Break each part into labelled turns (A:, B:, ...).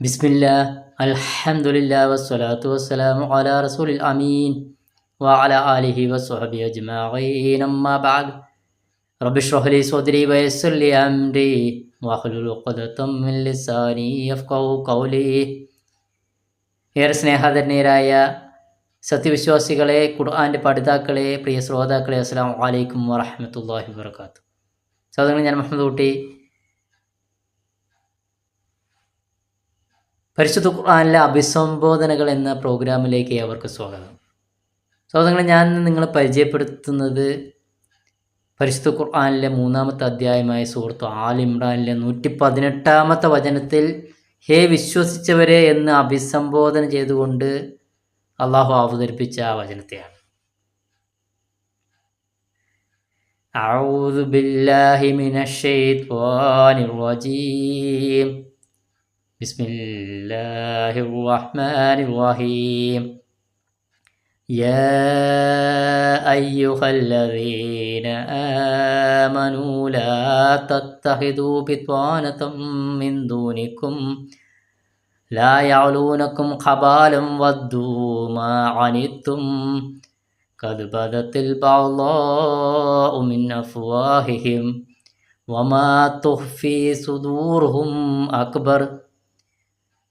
A: ബിസ്മില്ല അൽഹംദുലില്ലാ വസ്സലാത്തു വസ്സലാമു അലാ റസൂലിൽ അമീൻ വസ്വഹബി അജ്മഈൻ. അമ്മാ ബഅദ്. റബ്ബി ഇശ്റഹ് ലി സ്വദ്രി വയസ്സിർ ലി അംരി വഹ്ലുൽ ഉഖ്ദതം മിൻ ലിസാനി യഫ്ഖഹു ഖൗലി. ഏറെ സ്നേഹധന്യരായ സത്യവിശ്വാസികളെ ഖുർആന്റെ പഠിതാക്കളെ പ്രിയ ശ്രോതാക്കളെ അസ്സലാമു അലൈക്കും വറഹ്മത്തുള്ളാഹി വർക്കാത്തു സഹോദരങ്ങൾ ഞാൻ മുഹമ്മദ് കുട്ടി പരിശുദ്ധ ഖുർആനിലെ അഭിസംബോധനകൾ എന്ന പ്രോഗ്രാമിലേക്ക് അവർക്ക് സ്വാഗതം സഹോദരങ്ങളെ ഞാൻ ഇന്ന് നിങ്ങളെ പരിചയപ്പെടുത്തുന്നത് പരിശുദ്ധ ഖുർആനിലെ മൂന്നാമത്തെ അധ്യായമായ സുഹൃത്ത് ആൽ ഇമ്രാനിലെ നൂറ്റി പതിനെട്ടാമത്തെ വചനത്തിൽ ഹേ വിശ്വസിച്ചവരെ എന്ന് അഭിസംബോധന ചെയ്തുകൊണ്ട് അള്ളാഹു അവതരിപ്പിച്ച ആ വചനത്തെയാണ് أعوذ بالله من الشيطان الرجيم بسم الله الرحمن الرحيم. يا أيها الذين آمنوا لا تتخذوا بطانة من دونكم لا يعلونكم خبالا ودوا ما عنتم قد بدت البغضاء من أفواههم وما تخفي صدورهم أكبر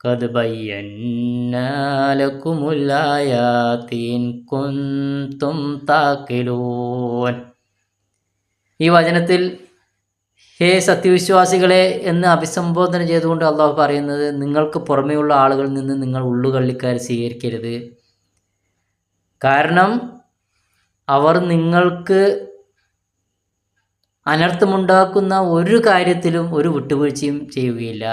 A: قد بينا لكم الآيات إن كنتم تعقلون ഈ വചനത്തിൽ ഹേ സത്യവിശ്വാസികളെ എന്ന് അഭിസംബോധന ചെയ്തുകൊണ്ട് അള്ളാഹു പറയുന്നത് നിങ്ങൾക്ക് പുറമെയുള്ള ആളുകളിൽ നിന്ന് നിങ്ങൾ ഉള്ളുകള്ളിക്കാർ സ്വീകരിക്കരുത് കാരണം അവർ നിങ്ങൾക്ക് അനർത്ഥമുണ്ടാക്കുന്ന ഒരു കാര്യത്തിലും ഒരു വിട്ടുവീഴ്ചയും ചെയ്യുകയില്ല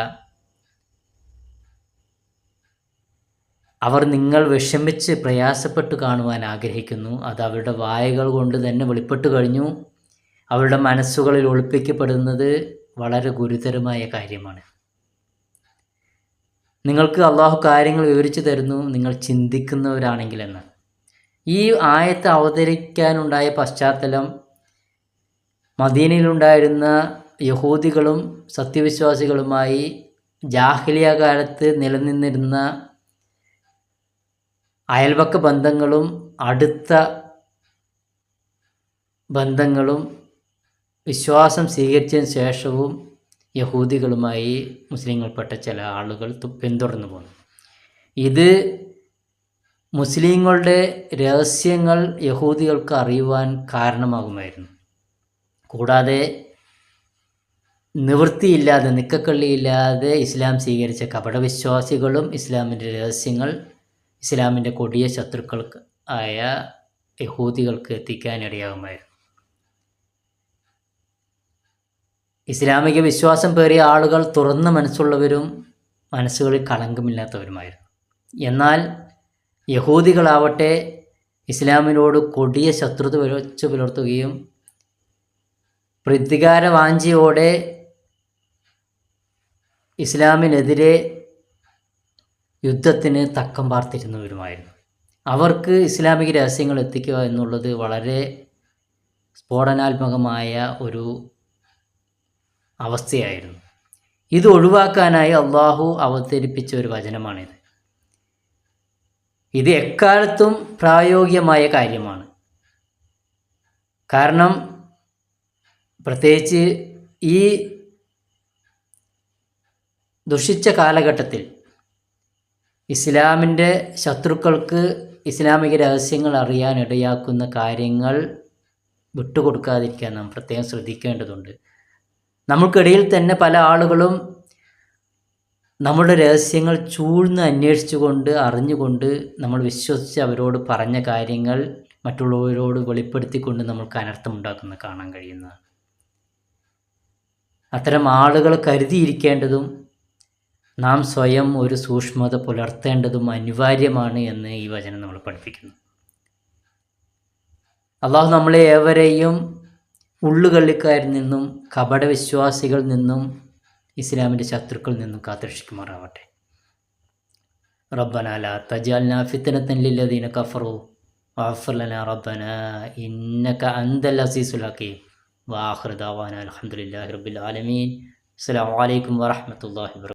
A: അവർ നിങ്ങൾ വിഷമിച്ച് പ്രയാസപ്പെട്ട് കാണുവാൻ ആഗ്രഹിക്കുന്നു. അത് അവരുടെ വായകൾ കൊണ്ട് തന്നെ വെളിപ്പെട്ട് കഴിഞ്ഞു. അവരുടെ മനസ്സുകളിൽ ഒളിപ്പിക്കപ്പെടുന്നത് വളരെ ഗുരുതരമായ കാര്യമാണ്. നിങ്ങൾക്ക് അള്ളാഹു കാര്യങ്ങൾ വിവരിച്ചു തരുന്നു. നിങ്ങൾ ചിന്തിക്കുന്നവരാണെങ്കിലെന്ന്. ഈ ആയത്ത് അവതരിക്കാനുണ്ടായ പശ്ചാത്തലം മദീനയിലുണ്ടായിരുന്ന യഹൂദികളും സത്യവിശ്വാസികളുമായി ജാഹ്ലിയ കാലത്ത് നിലനിന്നിരുന്ന അയൽപക്ക ബന്ധങ്ങളും അടുത്ത ബന്ധങ്ങളും വിശ്വാസം സ്വീകരിച്ചതിന് ശേഷവും യഹൂദികളുമായി മുസ്ലിങ്ങൾപ്പെട്ട ചില ആളുകൾ പിന്തുടർന്നു പോന്നു. ഇത് മുസ്ലിങ്ങളുടെ രഹസ്യങ്ങൾ യഹൂദികൾക്ക് അറിയുവാൻ കാരണമാകുമായിരുന്നു. കൂടാതെ നിവൃത്തിയില്ലാതെ നിക്കക്കള്ളിയില്ലാതെ ഇസ്ലാം സ്വീകരിച്ച കപടവിശ്വാസികളും ഇസ്ലാമിന്റെ രഹസ്യങ്ങൾ ഇസ്ലാമിന്റെ കൊടിയ ശത്രുക്കൾക്ക് ആയ യഹൂദികൾക്ക് എത്തിക്കാനിടയാകുമായിരുന്നു. ഇസ്ലാമിക വിശ്വാസം പേറിയ ആളുകൾ തുറന്ന മനസ്സുള്ളവരും മനസ്സുകളിൽ കളങ്കമില്ലാത്തവരുമായിരുന്നു. എന്നാൽ യഹൂദികളാവട്ടെ ഇസ്ലാമിനോട് കൊടിയ ശത്രുത വെച്ച് പുലർത്തുകയും പ്രതികാര വാഞ്ചിയോടെ ഇസ്ലാമിനെതിരെ യുദ്ധത്തിന് തക്കം പാർത്തിരുന്നവരുമായിരുന്നു അവർക്ക് ഇസ്ലാമിക രഹസ്യങ്ങൾ എത്തിക്കുക എന്നുള്ളത് വളരെ സ്ഫോടനാത്മകമായ ഒരു അവസ്ഥയായിരുന്നു. ഇത് ഒഴിവാക്കാനായി അള്ളാഹു അവതരിപ്പിച്ച ഒരു വചനമാണിത്. ഇത് എക്കാലത്തും പ്രായോഗികമായ കാര്യമാണ്. കാരണം പ്രത്യേകിച്ച് ഈ ദുഷിച്ച കാലഘട്ടത്തിൽ ഇസ്ലാമിന്റെ ശത്രുക്കൾക്ക് ഇസ്ലാമിക രഹസ്യങ്ങൾ അറിയാൻ ഇടയാക്കുന്ന കാര്യങ്ങൾ വിട്ടുകൊടുക്കാതിരിക്കാൻ നാം പ്രത്യേകം ശ്രദ്ധിക്കേണ്ടതുണ്ട്. നമുക്കിടയിൽ തന്നെ പല ആളുകളും നമ്മുടെ രഹസ്യങ്ങൾ ചൂഴ്ന്ന് അന്വേഷിച്ചുകൊണ്ട് അറിഞ്ഞുകൊണ്ട് നമ്മൾ വിശ്വസിച്ച് അവരോട് പറഞ്ഞ കാര്യങ്ങൾ മറ്റുള്ളവരോട് വെളിപ്പെടുത്തിക്കൊണ്ട് നമ്മൾക്ക് അനർത്ഥമുണ്ടാക്കുന്ന കാണാൻ കഴിയുന്നതാണ്. അത്തരം ആളുകൾ കരുതിയിരിക്കേണ്ടതും നാം സ്വയം ഒരു സൂക്ഷ്മത പുലർത്തേണ്ടതും അനിവാര്യമാണ് എന്ന് ഈ വചനം നമ്മൾ പഠിപ്പിക്കുന്നു. അള്ളാഹു നമ്മളെ ഏവരെയും ഉള്ളുകള്ളിക്കാരിൽ നിന്നും കപടവിശ്വാസികളിൽ നിന്നും ഇസ്ലാമിന്റെ ശത്രുക്കളിൽ നിന്നും കാത്തുരക്ഷിക്കുമാറാവട്ടെ. റബ്ബനാല ലാ തജാൽന കഫറു വാഫർലന ഇന്നക അലഹമുല്ലാ റബ്ബിൽ ആലമീൻ. അസ്സാം വലൈക്കും വാഹമത്തല്ലാ വാ